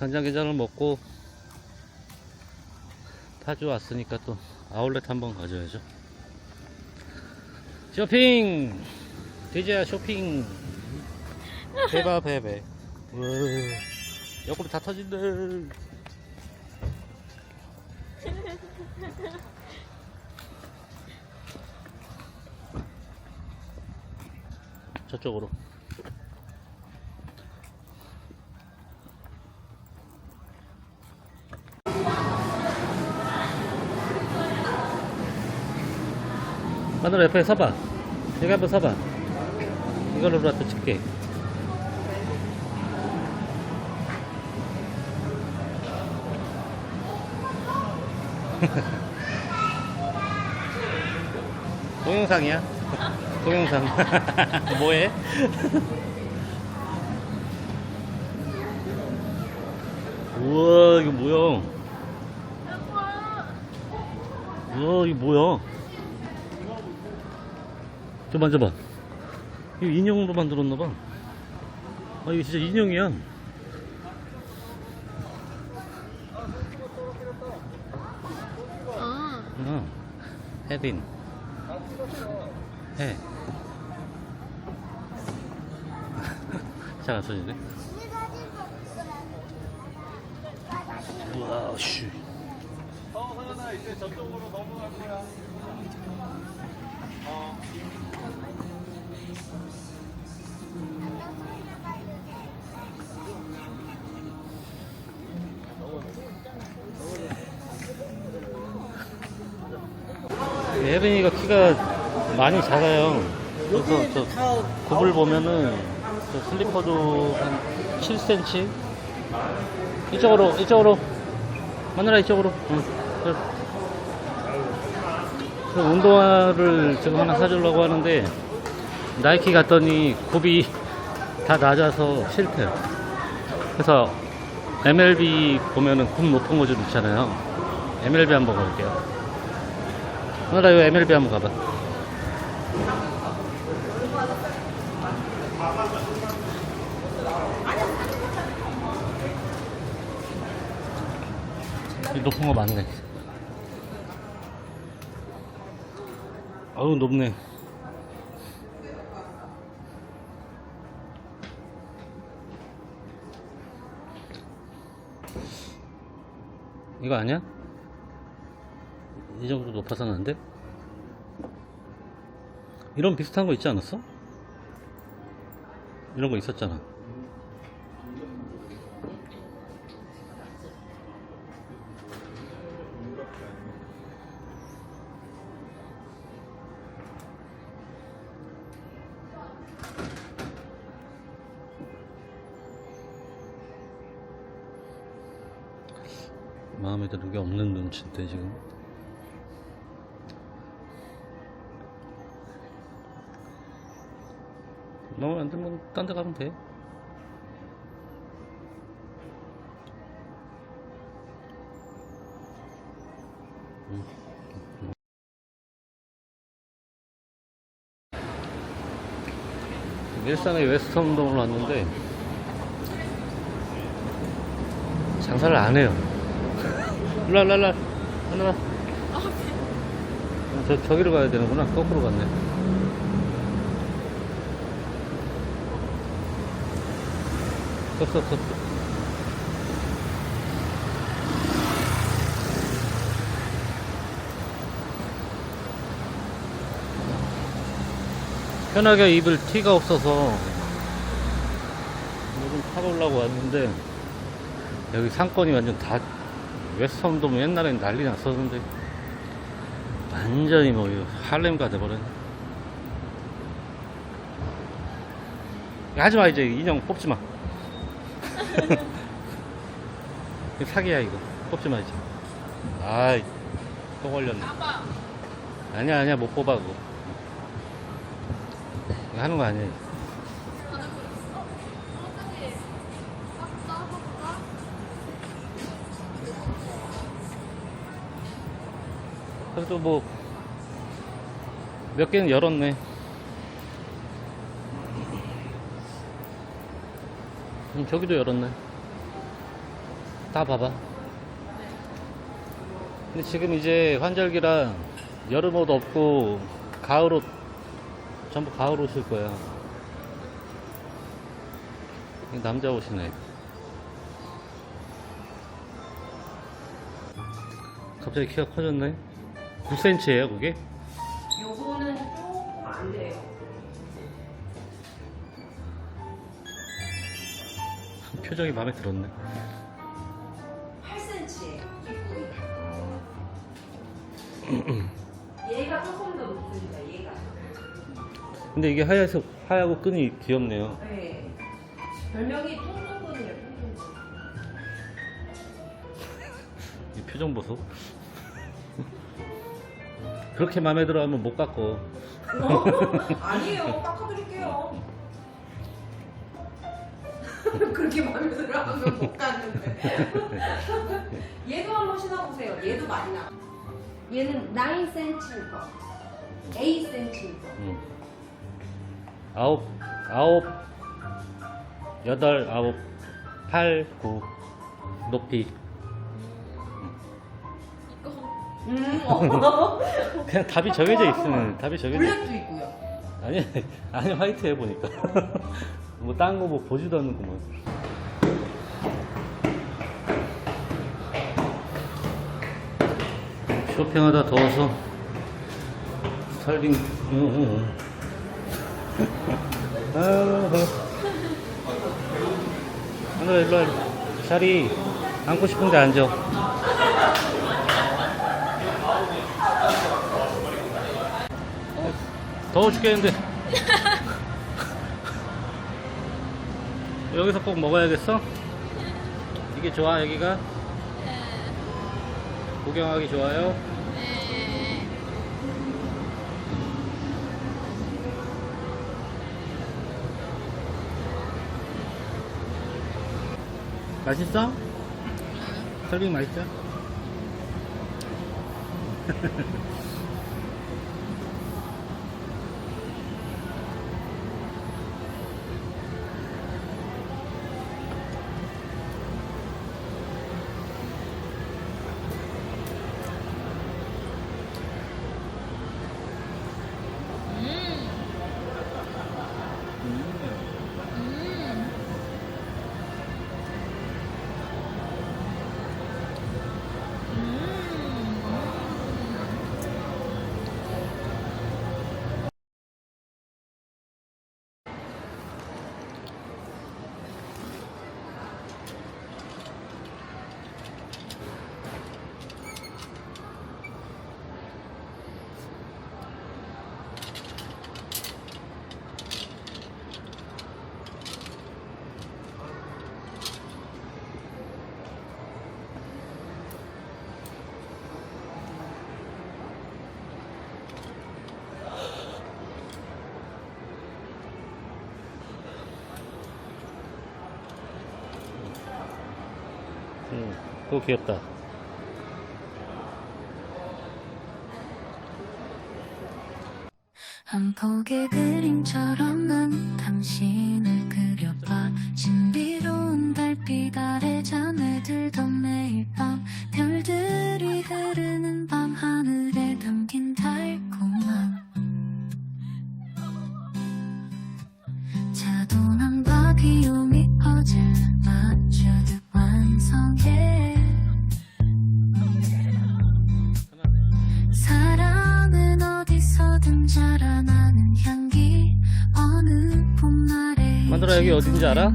간장게장을 먹고 파주 왔으니까 또 아울렛 한번 가져야죠. 쇼핑! 디제야 쇼핑! 배봐 배배. 옆구리 다 터진다. 저쪽으로. 마누라 옆에 서봐. 여기 한번 서봐. 이걸로라도 찍게. 동영상이야? 동영상. 뭐해? 우와, 이거 뭐야? 우와, 이거 뭐야? 저 만져봐. 이거 인형으로 만들었나봐. 아, 이거 진짜 인형이야. 아, 어. 혜빈. 해. 잘 안 써지네. 우와, 씨. 혜빈이 가 키가 많이 작아요. 그래서 저 굽을 보면은 저 슬리퍼도 한 7cm? 이쪽으로, 이쪽으로. 마누라 이쪽으로. 응. 운동화를 지금 하나 사주려고 하는데 나이키 갔더니 굽이 다 낮아서 싫대요. 그래서 MLB 보면은 굽 높은 거 좀 있잖아요. MLB 한번 가볼게요. 마누라 이거 MLB 한번 가봐. 이 높은 거 많네. 아우 높네. 이거 아니야? 이 정도 높아서는 안 돼? 이런 비슷한 거 있지 않았어? 이런 거 있었잖아. 마음에 드는 게 없는 눈치인데 지금. 마음에 안 들면 딴 데 가면 돼. 음. 일산의 웨스턴동을 왔는데 장사를 안 해요 일로 와, 일로 와, 일로 와. 일로 와. 저, 저기로 가야 되는구나. 거꾸로 갔네. 쏙, 쏙, 쏙. 편하게 입을 티가 없어서 요즘 타보려고 왔는데 여기 상권이 완전 다 웨스턴돔 옛날엔 난리 났었는데 완전히 뭐 할렘가 돼버렸네. 하지마 이제 인형 뽑지마. 사기야 이거. 뽑지마 이제. 아이 또 걸렸네. 아니야 아니야 못 뽑아 그거. 하는 거 아니야 그래도 뭐 몇 개는 열었네. 음, 저기도 열었네. 다 봐봐. 근데 지금 이제 환절기라 여름 옷 없고 가을 옷 전부 가을 옷일 거야. 남자 옷이네. 갑자기 키가 커졌네. 9cm예요, 그게? 요거는 조금 안 돼요. 표정이 마음에 들었네. 8cm예요. 입구이. 얘가 조금 더 높습니다. 얘가. 근데 이게 하얘서 하얗고 끈이 귀엽네요. 네. 별명이 통통근이에요. 통통근. 이 표정 보소. 그렇게 마음에 들어 하면 못 깎어. 어? 아니에요. 깎아드릴게요. 그렇게 마음에 들어 하면 못 갔는데. 얘도 한번 신어보세요. 얘도 많이 나. 얘는 9cm 거. 8cm 거. 응. 아홉, 아홉, 여덟, 아홉, 팔, 구 높이. 음, 어. 그냥 답이 정해져 있으면 답이 정해져. 있... 블랙도 있고요. 아니 아니 화이트 해보니까 뭐 딴 거 뭐 보지도 않는구먼. 쇼핑하다 더워서 살빙. 응, 응, 응. 아유, 하늘아 일로 와. 자리 앉고 싶은데 앉아. 더워 죽겠는데. 여기서 꼭 먹어야겠어? 이게 좋아, 여기가? 구경하기 좋아요? 맛있어? 설빙 맛있죠? 그거 귀엽다. 한 폭의 그림처럼 난 당신을 그려봐 신비로운 달빛 아래 여기 어딘지 알아?